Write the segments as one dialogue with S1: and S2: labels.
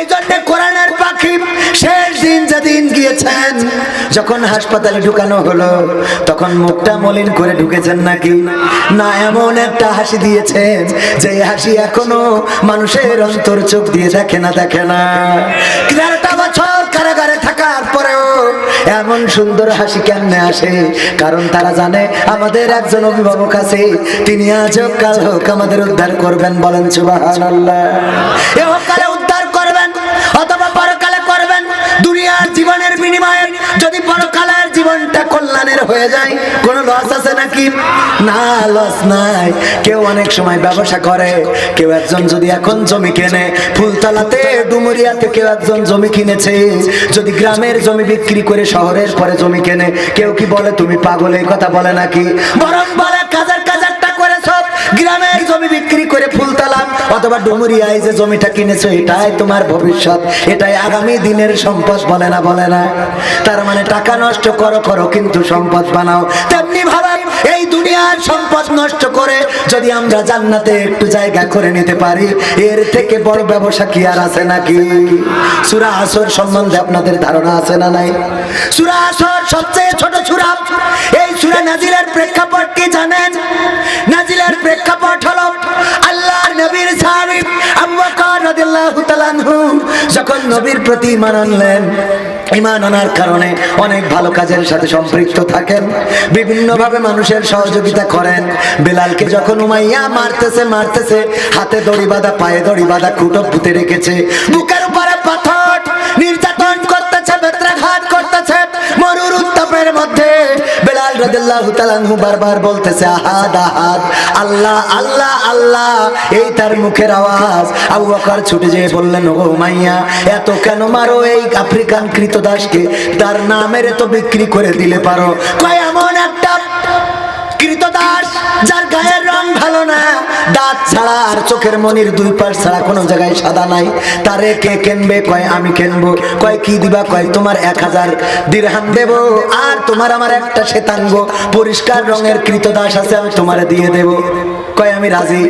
S1: এই জন্য কোরআনের পাখি শেষ দিন যেদিন গিয়েছেন, যখন হাসপাতালে ঢুকানো হলো, তখন মুখটা মলিন করে ঢুকেছেন নাকি? না, এমন একটা হাসি যে হাসি এখনও মানুষের অন্তর চোখ দিয়ে দেখে না দেখে না। তেরোটা বছর কারাগারে থাকার পরেও এমন সুন্দর হাসি কেমনে আসে? কারণ তারা জানে আমাদের একজন অভিভাবক আছে, তিনি আজ কাল হোক আমাদের উদ্ধার করবেন বলেন সুবাহান আল্লাহ হয়ে যায়। কোন লস আছে নাকি? না লস নাই। কেউ অনেক সময় ব্যবসা করে। কেউ একজন যদি এখন জমি কেনে, ফুলতলাতে, ডুমুরিয়াতে কেউ একজন জমি কিনেছে। যদি গ্রামের জমি বিক্রি করে শহরের পরে জমি কেনে, কেউ কি বলে, তুমি পাগল? এই কথা বলে নাকি? বরং বলে, কাজার গ্রামের জমি বিক্রি করে ফুলতালাম অথবা ডুমুরিয়ায় যে জমিটা কিনেছো, এটাই তোমার ভবিষ্যৎ। এটাই আগামী দিনের সম্পদ, বলে না বলে না। তার মানে টাকা নষ্ট করো করো, কিন্তু সম্পদ বানাও। তেমনি এই দুনিয়ার সম্পদ নষ্ট করে যদি আমরা জান্নাতে একটু জায়গা করে নিতে পারি, এর থেকে বড় ব্যবসা কি আর আছে নাকি? সুরা আসর সম্বন্ধে আপনাদের ধারণা আছে না নাই? সুরা আসর সবচেয়ে ছোট সুরা। এই সুরা নাজিরের প্রেক্ষাপট কি জানেন? নাজিলের প্রেক্ষাপট হলো আল্লাহর নবীর সাহাবী আবু বকর রাদিয়াল্লাহু তাআলা যখন নবীর প্রতি ঈমান ঈমান আনার কারণে অনেক ভালো কাজের সাথে সম্পৃক্ত থাকেন। বিভিন্ন ভাবে মানুষের সহযোগিতা করেন। বেলালকে যখন উমাইয়া মারতেছে মারতেছে, হাতে দড়ি বাঁধা, পায়ে দড়ি বাঁধা কুটো পুঁতে রেখেছে। বুকের উপরে পাথর এই তার মুখের আওয়াজ। আবু ছুটে যেয়ে বললেন এত কেন মারো এই আফ্রিকান তার নামের তো বিক্রি করে দিলে পারো? কয়, এমন একটা কৃতদাস যার গায়ের দাঁত ছাড়া আর চোখের মনির দুই পাশ ছাড়া কোনো জায়গায় সাদা নাই। তারে কে কিনবে? কয়, আমি কিনবো? কয়, কি দিবা? কয়, তোমার এক হাজার দিরহাম দেব। আর তোমার আমার একটা শ্বেতাঙ্গ। পরিষ্কার রঙের কৃতদাস আছে, আমি তোমারে দিয়ে দেব। কয়, আমি রাজি?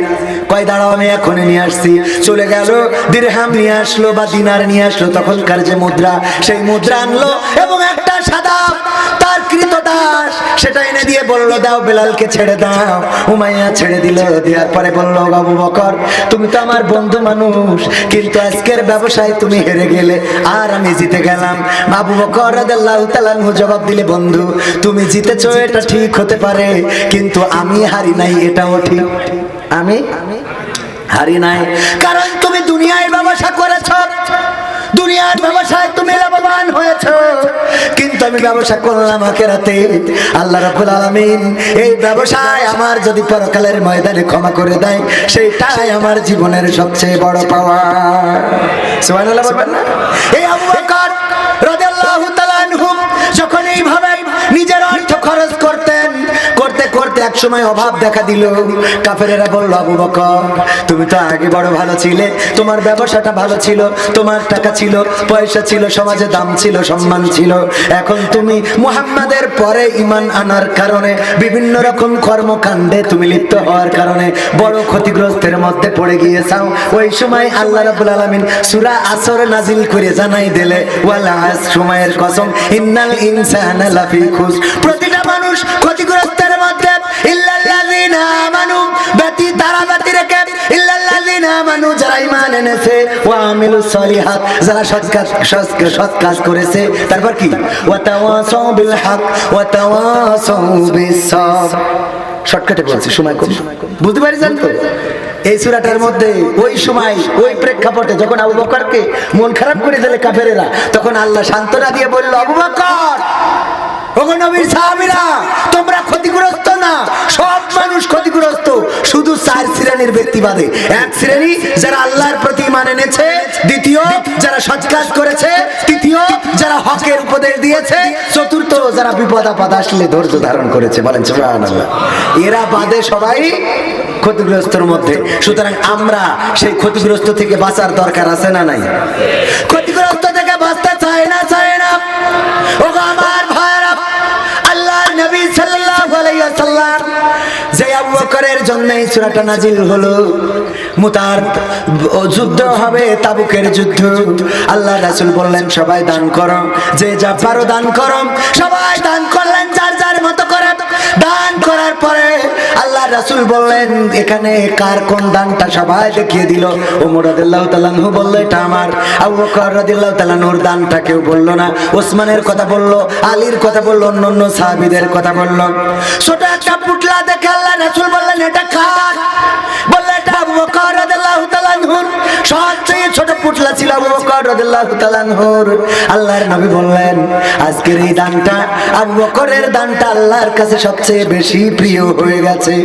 S1: কয়, দাঁড়াও, আমি এখনই নিয়ে আসছি। চলে গেল, দিরহাম নিয়ে আসলো বা দিনার নিয়ে আসলো। তখনকার যে মুদ্রা, সেই মুদ্রা আনলো এবং একটা সাদা, তার কৃতদাস সেটা এনে দিয়ে বলল, দাও বেলালকে ছেড়ে দাও। উমাইয়া ছেড়ে দিল, দেওয়ার পরে বলল বাবু বকর, তুমি তো আমার বন্ধু মানুষ। কিন্তু আজকের ব্যবসায় তুমি হেরে গেলে আর আমি জিতে গেলাম। বাবু বকর রাদিয়াল্লাহু তাআলা জবাব দিলে, বন্ধু, তুমি জিতেছো, এটা ঠিক হতে পারে। কিন্তু আমি হারি নাই, এটাও ঠিক। আমি? হারি নাই। কারণ তুমি দুনিয়ায় ব্যবসা করেছ। দুনিয়ার ব্যবসায় তুমি লাভবান হয়েছ। কিন্তু আমি ব্যবসা করলাম আখেরাতে। আল্লাহ রাব্বুল আলামিন এই ব্যবসায় আমার যদি পরকালের ময়দানে ক্ষমা করে দেয়, সেইটাই আমার জীবনের সবচেয়ে বড় পাওয়া সুবহানাল্লাহ বলবেন না? এই আবু বকর রাদিয়াল্লাহু এক সময় অভাব দেখা দিল। কাফেরেরা বলল, আবু বকর, তুমি তো আগে বড় ভালো ছিলে। তোমার ব্যবসাটা ভালো ছিল, তোমার টাকা ছিল, পয়সা ছিল, সমাজে দাম ছিল, সম্মান ছিল। এখন তুমি মুহাম্মাদের পরে ইমান আনার কারণে বিভিন্ন রকম কর্মকাণ্ডে তুমি লিপ্ত হওয়ার কারণে বড় ক্ষতিগ্রস্তের মধ্যে পড়ে গিয়েছাও। ওই সময় আল্লাহ রাব্বুল আলামিন সূরা আসর নাজিল করে জানাই দিলে, ওয়ালা আস সময়ের কসম, ইন্নাল ইনসানা লাফি খুস। প্রতিটা মানুষ ক্ষতিগ্রস্তের মধ্যে আমানু, যারা ঈমান এনেছে, ওয়া আমিলুস সলিহাত, যারা সৎ কাজ, সৎ- কাজ করেছে, তারপর কি? ওয়া তাওয়াসাউ বিল হক ওয়া তাওয়াসাউ বিস শর্টকাটে বলছি, সময় কম। বুঝতে পারিছেন তো? এই সূরাটার মধ্যে ওই সময়, ওই প্রেক্ষাপটে যখন আবু বকরকে মন খারাপ করে দিলে কাফেরেরা, তখন আল্লাহ সান্ত্বনা দিয়ে বলল, আবু বকর, ওগো নবীর সাহাবীরা, তোমরা ক্ষতিগ্রস্ত না, সব মানুষ ক্ষতিগ্রস্ত চার শ্রেণির ব্যক্তি বাদে। এক শ্রেণি যারা আল্লাহর প্রতি ইমান এনেছে, দ্বিতীয় যারা সৎ কাজ করেছে, তৃতীয় যারা হকের উপদেশ দিয়েছে, চতুর্থ যারা বিপদ আপদ আসলে ধৈর্য ধারণ করেছে। বলেন এরা বাদে সবাই ক্ষতিগ্রস্তর মধ্যে। সুতরাং আমরা সেই ক্ষতিগ্রস্ত থেকে বাঁচার দরকার আছে না নাই? ক্ষতিগ্রস্ত জন্য সূরাটা নাজিল হলো। মুতার যুদ্ধ হবে তাবুকের যুদ্ধ। আল্লাহ রাসুল বললেন, সবাই দান করো। যে যা পারো দান করো। সবাই দান করলেন, যার যার মতো করে। দান রাসূল বললেন, এখানে কার কোন দানটা সবাই দেখিয়ে দিল? ওমর রাদিয়াল্লাহু তাআলা বলল, এটা আমার। আবু বকর রাদিয়াল্লাহু তাআলা নূর দানটা কেউ বলল না। ওসমানের কথা বলল, আলীর কথা বলল অন্য অন্য সাহাবিদের কথা বলল। ছোট একটা পুটলা দেখে আল্লাহ রাসূল বললেন, এটা কার? বললে, এটা আবু বকর রাদিয়াল্লাহু তাআলা আনহুর। সবচেয়ে ছোট পুটলা ছিল আবু বকর রাদিয়াল্লাহু তাআলা আনহুর। আল্লাহর নবী বললেন, আজকের এই দানটা আবু বকরের দানটা আল্লাহর কাছে সবচেয়ে বেশি প্রিয় হয়ে গেছে।